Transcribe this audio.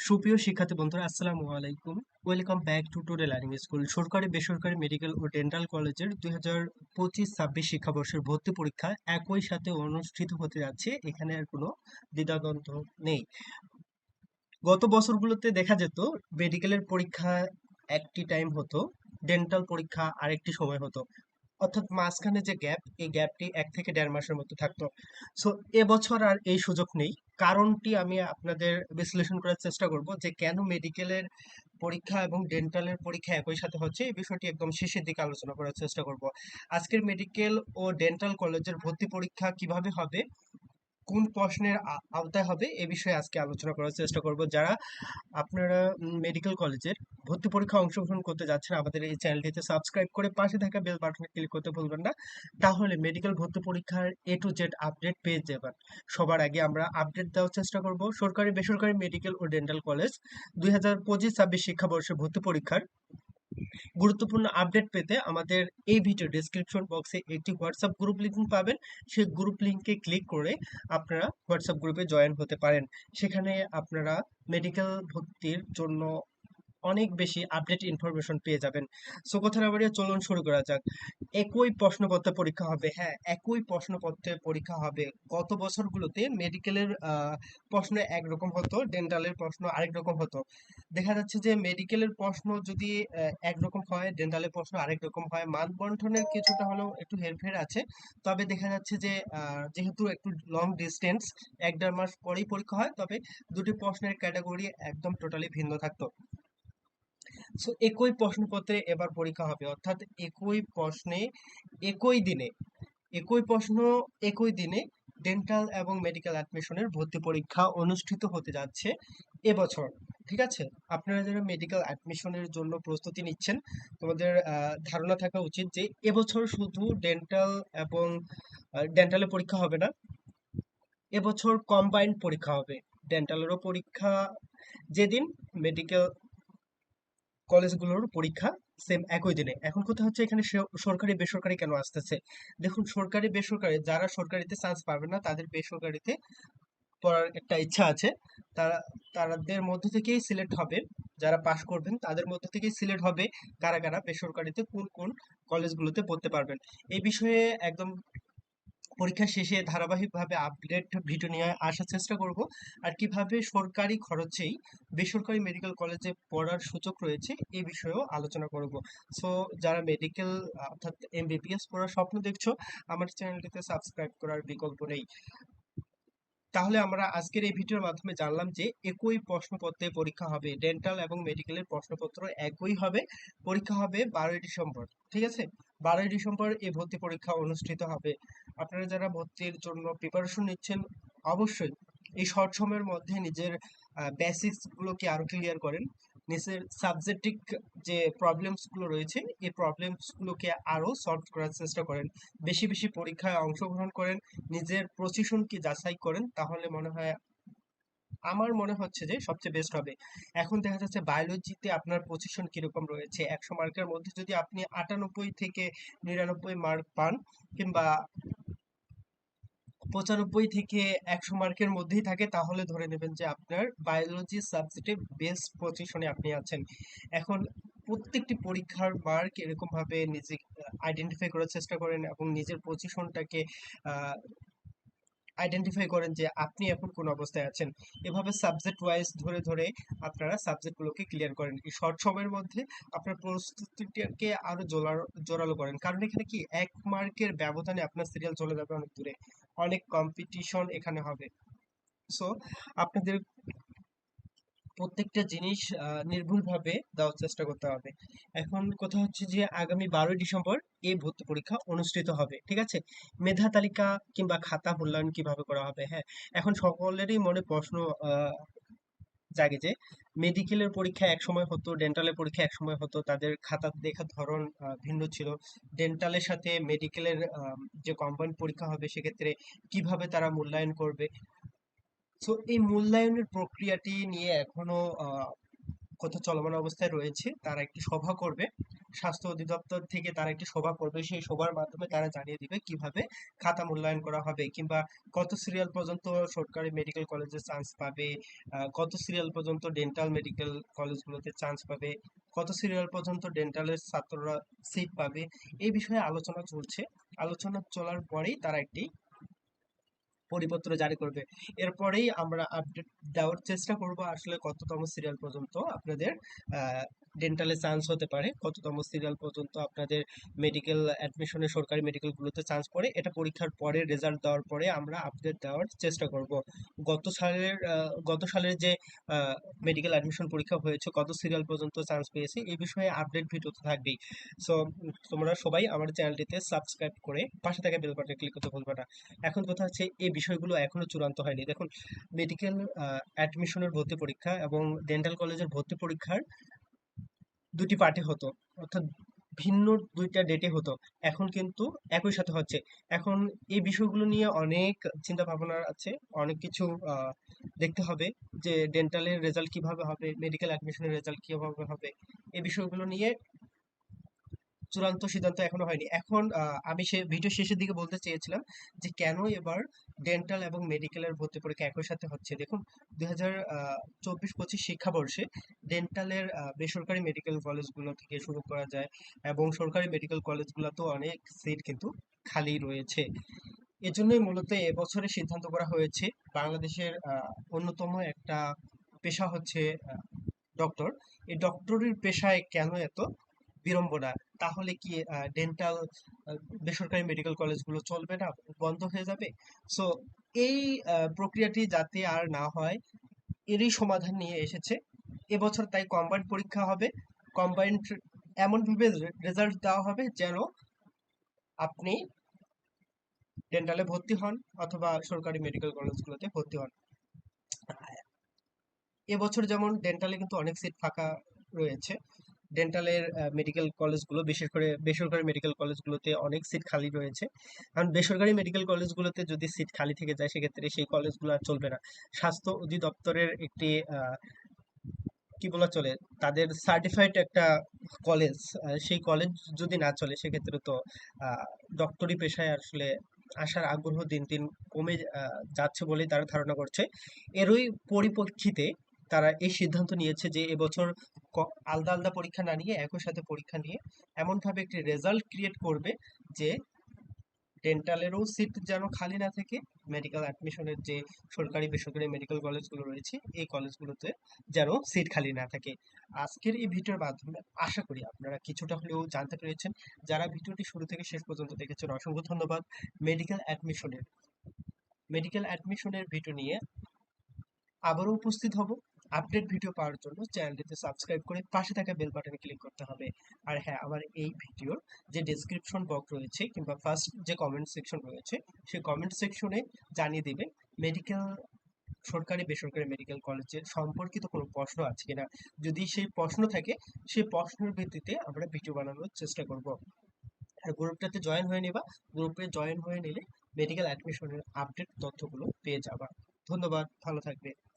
সুপ্রিয় শিক্ষার্থী বন্ধুরা, আসসালামু আলাইকুম। Welcome back to today learning school সরকারি, বেসরকারি মেডিকেল ও ডেন্টাল কলেজের দুই হাজার পঁচিশ, ছাব্বিশ শিক্ষাবর্ষের ভর্তি পরীক্ষা একই সাথে অনুষ্ঠিত হতে যাচ্ছে। এখানে আর কোনো দ্বিধাদ্বন্দ্ব নেই। গত বছরগুলোতে দেখা যেত মেডিকেলের পরীক্ষা একটি টাইম হতো ডেন্টাল পরীক্ষা আরেকটি সময় হতো। অর্থাৎ মাঝখানে যে গ্যাপ এই গ্যাপটি এক থেকে দেড় মাসের মতো থাকতো। সো এবছর আর এই সুযোগ নেই। কারণটি আমি আপনাদের বিশ্লেষণ করার চেষ্টা করব যে কেন মেডিকেলের পরীক্ষা এবং ডেন্টালের পরীক্ষা একই সাথে হচ্ছে, এই বিষয়টি একদম শেষের দিকে আলোচনা করার চেষ্টা করব। আজকের মেডিকেল ও ডেন্টাল কলেজের ভর্তি পরীক্ষা কীভাবে হবে কোন প্রশ্নের আওতায় হবে এ বিষয়ে আজকে আলোচনা করার চেষ্টা করব। যারা আপনারা মেডিকেল কলেজের ভর্তি পরীক্ষা অংশগ্রহণ করতে যাচ্ছেন, আমাদের এই চ্যানেলটিতে সাবস্ক্রাইব করে পাশে থাকা বেল বাটনে ক্লিক করতে ভুলবেন না। তাহলে মেডিকেল ভর্তি পরীক্ষার এ টু জেড আপডেট পেয়ে যাবেন। সবার আগে আমরা আপডেট দেওয়ার চেষ্টা করব। সরকারি বেসরকারি মেডিকেল ও ডেন্টাল কলেজ দুই হাজার পঁচিশ ছাব্বিশ শিক্ষাবর্ষে ভর্তি পরীক্ষার গুরুত্বপূর্ণ আপডেট পেতে আমাদের এই ভিডিও ডেসক্রিপশন বক্সে একটি হোয়াটসঅ্যাপ গ্রুপ লিঙ্ক পাবেন। সেই গ্রুপ লিঙ্কে ক্লিক করে আপনারা হোয়াটসঅ্যাপ গ্রুপে জয়েন হতে পারেন। সেখানে আপনারা মেডিকেল ভর্তির জন্য অনেক বেশি আপডেট ইনফরমেশন পেয়ে যাবেন। সো কথা না বাড়িয়ে চলুন শুরু করা যাক। একই প্রশ্নপত্র পরীক্ষা হবে হ্যাঁ একই প্রশ্নপত্রের পরীক্ষা হবে। গত বছরগুলোতে মেডিকেলের প্রশ্ন একরকম হতো, ডেন্টালের প্রশ্ন আরেক রকম হতো। দেখা যাচ্ছে যে মেডিকেলের প্রশ্ন যদি একরকম হয়, ডেন্টালের প্রশ্ন আরেক রকম হয় মানবন্টনের কিছুটা হলেও একটু হেরফের আছে। তবে দেখা যাচ্ছে যে যেহেতু একটু লং ডিস্টেন্স এক দেড় মাস পরেই পরীক্ষা হয়, তবে দুটি প্রশ্নের ক্যাটাগরি একদম টোটালি ভিন্ন থাকতো। সো একই প্রশ্নপত্রে এবার পরীক্ষা হবে। অর্থাৎ একই প্রশ্নে একই দিনে, একই প্রশ্ন, একই দিনে ডেন্টাল এবং মেডিকেল অ্যাডমিশনের ভর্তি পরীক্ষা অনুষ্ঠিত হতে যাচ্ছে এবছর। ঠিক আছে? আপনারা যারা মেডিকেল অ্যাডমিশনের জন্য প্রস্তুতি নিচ্ছেন, তোমাদের ধারণা থাকা উচিত যে এবছর শুধু ডেন্টাল এবং ডেন্টালে পরীক্ষা হবে না, এবছর কম্বাইন্ড পরীক্ষা হবে। ডেন্টালেরও পরীক্ষা যেদিন মেডিকেল কলেজগুলোর পরীক্ষা সেম একই দিনে। এখন কথা হচ্ছে এখানে সরকারি, বেসরকারি কেন আসতেছে? দেখুন, সরকারি, বেসরকারি, যারা সরকারিতে চান্স পাবে না, তাদের বেসরকারিতে পড়ার একটা ইচ্ছা আছে। তারা তাদের মধ্য থেকেই সিলেক্ট হবে। যারা পাশ করবেন, তাদের মধ্য থেকেই সিলেক্ট হবে কারা কারা বেসরকারিতে কোন কোন কলেজগুলোতে পড়তে পারবেন। এই বিষয়ে একদম পরীক্ষা শেষে ধারাবাহিকভাবে আপডেট ভিডিও নিয়ে আসার চেষ্টা করব। আর কীভাবে সরকারি খরচেই বেসরকারি মেডিকেল কলেজে পড়ার সুযোগ রয়েছে, এই বিষয়েও আলোচনা করব। সো যারা মেডিকেল অর্থাৎ এমবিবিএস পড়ার স্বপ্ন দেখছ, আমার চ্যানেলটিতে সাবস্ক্রাইব করার বিকল্প নেই। তাহলে আমরা আজকের এই ভিডিওর মাধ্যমে জানলাম যে একই প্রশ্নপত্রে পরীক্ষা হবে ডেন্টাল এবং মেডিকেলের প্রশ্নপত্র একই হবে, পরীক্ষা হবে বারোই ডিসেম্বর, ঠিক আছে? বারোই ডিসেম্বর এই ভর্তি পরীক্ষা অনুষ্ঠিত হবে। আপনারা যারা ভর্তির জন্য প্রিপারেশন নিচ্ছেন, অবশ্যই এই শর্ট সময়ের মধ্যে নিজের বেসিক্স গুলোকে আরও ক্লিয়ার করেন। নিজের সাবজেক্টিক যে প্রবলেমসগুলো রয়েছে, এই প্রবলেমস গুলোকে আরও সলভ করার চেষ্টা করেন। বেশি বেশি পরীক্ষায় অংশগ্রহণ করেন, নিজের প্রসিশন কি যাচাই করেন, তাহলে মনে হয় আমার মনে হচ্ছে যে সবচেয়ে বেস্ট হবে। এখন দেখা যাচ্ছে বায়োলজিতে আপনার পজিশন কীরকম রয়েছে? একশো মার্কের মধ্যে যদি আপনি আটানব্বই থেকে নিরানব্বই মার্ক পান কিংবা পঁচানব্বই থেকে একশো মার্কের মধ্যেই থাকে, তাহলে ধরে নেবেন যে আপনার বায়োলজি সাবজেক্টে বেস্ট পজিশনে আপনি আছেন। এখন প্রত্যেকটি পরীক্ষার মার্ক এরকম ভাবে নিজে আইডেন্টিফাই করার চেষ্টা করেন এবং নিজের পজিশনটাকে আইডেন্টিফাই করেন যে আপনি এখন কোন অবস্থায় আছেন। এভাবে সাবজেক্ট ওয়াইজ ধরে ধরে আপনারা সাবজেক্টগুলোকে ক্লিয়ার করেন। এই শর্ট সময়ের মধ্যে আপনার প্রস্তুতিটাকে আরও জোরালো জোরালো করেন। কারণ এখানে কি এক মার্কের ব্যবধানে আপনার সিরিয়াল চলে যাবে অনেক দূরে। অনেক কম্পিটিশন এখানে হবে। সো আপনাদের প্রত্যেকটা জিনিস নির্ভুলভাবে দেওয়ার চেষ্টা করতে হবে। এখন কথা হচ্ছে যে, আগামী বারোই ডিসেম্বর এই ভর্তি পরীক্ষা অনুষ্ঠিত হবে, ঠিক আছে? মেধা তালিকা কিংবা খাতা মূল্যায়ন কীভাবে করা হবে হ্যাঁ? এখন সকলেরই মনে প্রশ্ন জাগে যে মেডিকেলের পরীক্ষা এক সময় হতো ডেন্টালের পরীক্ষা এক সময় হতো, তাদের খাতা দেখার ধরন ভিন্ন ছিল। ডেন্টালের সাথে মেডিকেলের যে কম্বাইন্ড পরীক্ষা হবে, সেক্ষেত্রে কীভাবে তারা মূল্যায়ন করবে? সো এই মূল্যায়নের প্রক্রিয়াটি নিয়ে এখনও কথা চলমান অবস্থায় রয়েছে। তারা একটি সভা করবে। স্বাস্থ্য অধিদপ্তর থেকে তারা একটি সভা করবে। সেই সভার মাধ্যমে তারা জানিয়ে দিবে কীভাবে খাতা মূল্যায়ন করা হবে কিংবা কত সিরিয়াল পর্যন্ত সরকারি মেডিকেল কলেজে চান্স পাবে কত সিরিয়াল পর্যন্ত ডেন্টাল মেডিকেল কলেজগুলোতে চান্স পাবে, কত সিরিয়াল পর্যন্ত ডেন্টালের ছাত্ররা সিট পাবে, এই বিষয়ে আলোচনা চলছে। আলোচনা চলার পরেই তারা একটি পরিপত্র জারি করবে। এরপরেই আমরা আপডেট দেওয়ার চেষ্টা করব আসলে কততম সিরিয়াল পর্যন্ত আপনাদের ডেন্টালে চান্স হতে পারে। কততম সিরিয়াল পর্যন্ত আপনাদের মেডিকেল অ্যাডমিশনে সরকারি মেডিকেলগুলোতে চান্স পড়ে, এটা পরীক্ষার পরে রেজাল্ট দেওয়ার পরে আমরা আপডেট দেওয়ার চেষ্টা করব। গত সালের গত সালের যে মেডিকেল অ্যাডমিশন পরীক্ষা হয়েছে, কত সিরিয়াল পর্যন্ত চান্স পেয়েছে, এই বিষয়ে আপডেট ভিডিও তো থাকবেই। সো তোমরা সবাই আমার চ্যানেলটিতে সাবস্ক্রাইব করে পাশে থাকা বেল বাটনে ক্লিক করতে ভুলবে না। এখন কথা হচ্ছে, এই বিষয়গুলো এখনও চূড়ান্ত হয়নি। দেখুন মেডিকেল অ্যাডমিশনের ভর্তি পরীক্ষা এবং ডেন্টাল কলেজের ভর্তি পরীক্ষার দুটি পার্টে হতো। অর্থাৎ ভিন্ন দুইটা ডেটে হতো। এখন কিন্তু একই সাথে হচ্ছে। এখন এই বিষয়গুলো নিয়ে অনেক চিন্তা ভাবনা আছে। অনেক কিছু দেখতে হবে যে ডেন্টালের রেজাল্ট কীভাবে হবে মেডিকেল অ্যাডমিশনের রেজাল্ট কীভাবে হবে। এই বিষয়গুলো নিয়ে চূড়ান্ত সিদ্ধান্ত এখনও হয়নি। এখন আমি সে ভিডিও শেষের দিকে বলতে চেয়েছিলাম যে কেন এবার ডেন্টাল এবং মেডিকেলের ভর্তি পরীক্ষা একই সাথে হচ্ছে। দেখুন দুই হাজার চব্বিশ পঁচিশ শিক্ষাবর্ষে ডেন্টালের বেসরকারি মেডিকেল কলেজগুলো থেকে শুরু করা যায় এবং সরকারি মেডিকেল কলেজগুলোতেও অনেক সিট কিন্তু খালি রয়েছে। এজন্যই মূলত এবছরে সিদ্ধান্ত করা হয়েছে বাংলাদেশের অন্যতম একটা পেশা হচ্ছে ডক্টর এই ডক্টরের পেশায় কেন এত বিড়ম্বনা, তাহলে কি ডেন্টাল বেসরকারি মেডিকেল কলেজগুলো চলবে না, বন্ধ হয়ে যাবে? সো এই প্রক্রিয়াটি যাতে আর না হয়, এরই সমাধান নিয়ে এসেছে। এবছর তাই কম্বাইন্ড পরীক্ষা হবে। কম্বাইন্ড এমন ভাবে রেজাল্ট দেওয়া হবে যেন আপনি ডেন্টালে ভর্তি হন অথবা সরকারি মেডিকেল কলেজগুলোতে ভর্তি হন। এবছর যেমন ডেন্টালে কিন্তু অনেক সিট ফাঁকা রয়েছে ডেন্টালের মেডিকেল কলেজগুলো বিশেষ করে বেসরকারি মেডিকেল কলেজগুলোতে অনেক সিট খালি রয়েছে। কারণ বেসরকারি মেডিকেল কলেজগুলোতে যদি সিট খালি থেকে যায়, সেক্ষেত্রে সেই কলেজগুলো আর চলবে না। স্বাস্থ্য অধিদপ্তরের একটি কি বলা চলে, তাদের সার্টিফাইড একটা কলেজ সেই কলেজ যদি না চলে, সেক্ষেত্রে তো ডক্টরি পেশায় আসলে আসার আগ্রহ দিন দিন কমে যাচ্ছে বলেই তারা ধারণা করছে। এরই পরিপ্রেক্ষিতে তারা এই সিদ্ধান্ত নিয়েছে যে এবছর আলাদা আলাদা পরীক্ষা না নিয়ে, একই সাথে পরীক্ষা নিয়ে এমনভাবে একটি রেজাল্ট ক্রিয়েট করবে যে ডেন্টালেরও সিট যেন খালি না থাকে মেডিকেল অ্যাডমিশনের যে সরকারি বেসরকারি মেডিকেল কলেজগুলো রয়েছে, এই কলেজগুলোতে যেন সিট খালি না থাকে। আজকের এই ভিডিওর মাধ্যমে আশা করি আপনারা কিছুটা হলেও জানতে পেরেছেন। যারা ভিডিওটি শুরু থেকে শেষ পর্যন্ত দেখেছেন, অসংখ্য ধন্যবাদ। মেডিকেল অ্যাডমিশনের মেডিকেল অ্যাডমিশনের ভিডিও নিয়ে আবারও উপস্থিত হব। আপডেট ভিডিও পাওয়ার জন্য চ্যানেলটিতে সাবস্ক্রাইব করে পাশে থাকা বেল বাটনে ক্লিক করতে হবে। আর হ্যাঁ আমার এই ভিডিওর যে ডেসক্রিপশন বক্স রয়েছে কিংবা ফার্স্ট যে কমেন্ট সেকশন রয়েছে, সেই কমেন্ট সেকশনে জানিয়ে দিবে মেডিকেল সরকারি, বেসরকারি মেডিকেল কলেজের সম্পর্কিত কোনো প্রশ্ন আছে কিনা। যদি সেই প্রশ্ন থাকে, সেই প্রশ্নের ভিত্তিতে আমরা ভিডিও বানানোর চেষ্টা করব। আর গ্রুপটাতে জয়েন হয়ে নেবা। গ্রুপে জয়েন হয়ে নিলে মেডিকেল অ্যাডমিশনের আপডেট তথ্যগুলো পেয়ে যাবা। ধন্যবাদ, ভালো থাকবে।